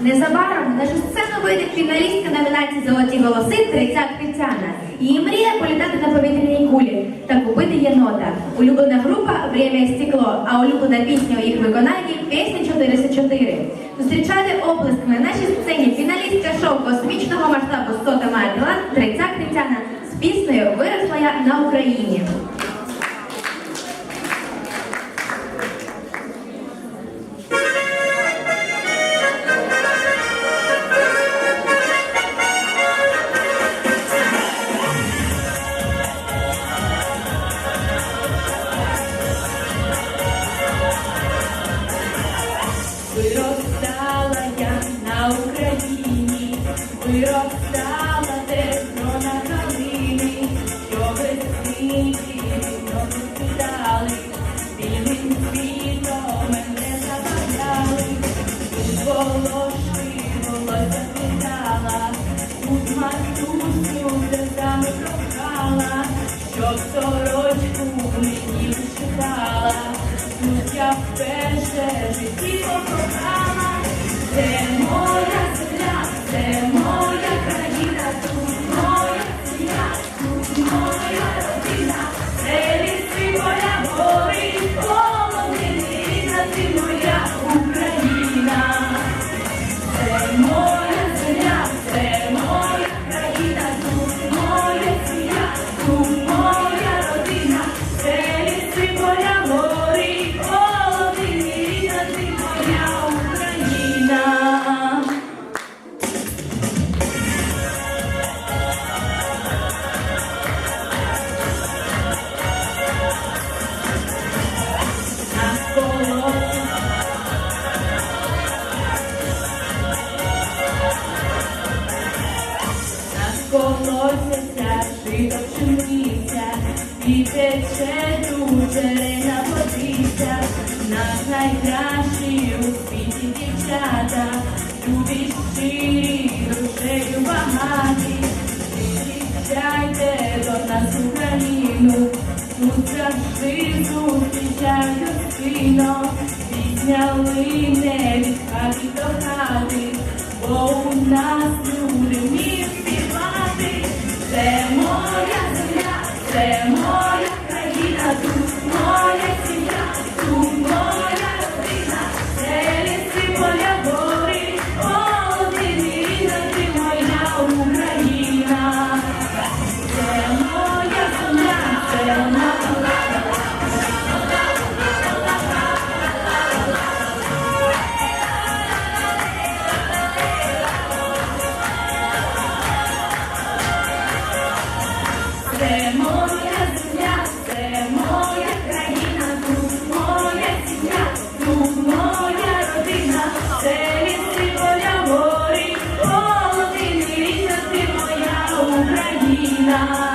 Незабаром вийде фіналістка номінації Золоті голоси Трицяк Тетяна. Її мрія політати на повітряній кулі та купити єнота. Улюблена група Время і стекло, а улюблена пісня у їх виконанні пісня 404. Зустрічати оплесками на нашій сцені фіналістка шоу космічного масштабу «Сота має талант» Трицяк Тетяна з піснею Виросла я на Україні. Виростала тепло на калині, що весні вікно спитали, білим світом мене забавляли, волошки волосся питала, тут матусю сльозами прохала, щоб сорочку мені вишивала, тут я вперше житті покохала, і тече джерельна водиця, нас найкращі у світі дівчата, любі щирі, душею багаті, приїжджайте до нас Україну, тут завжди зустрічають сино, пісня лине від хати до хати, бо у нас night.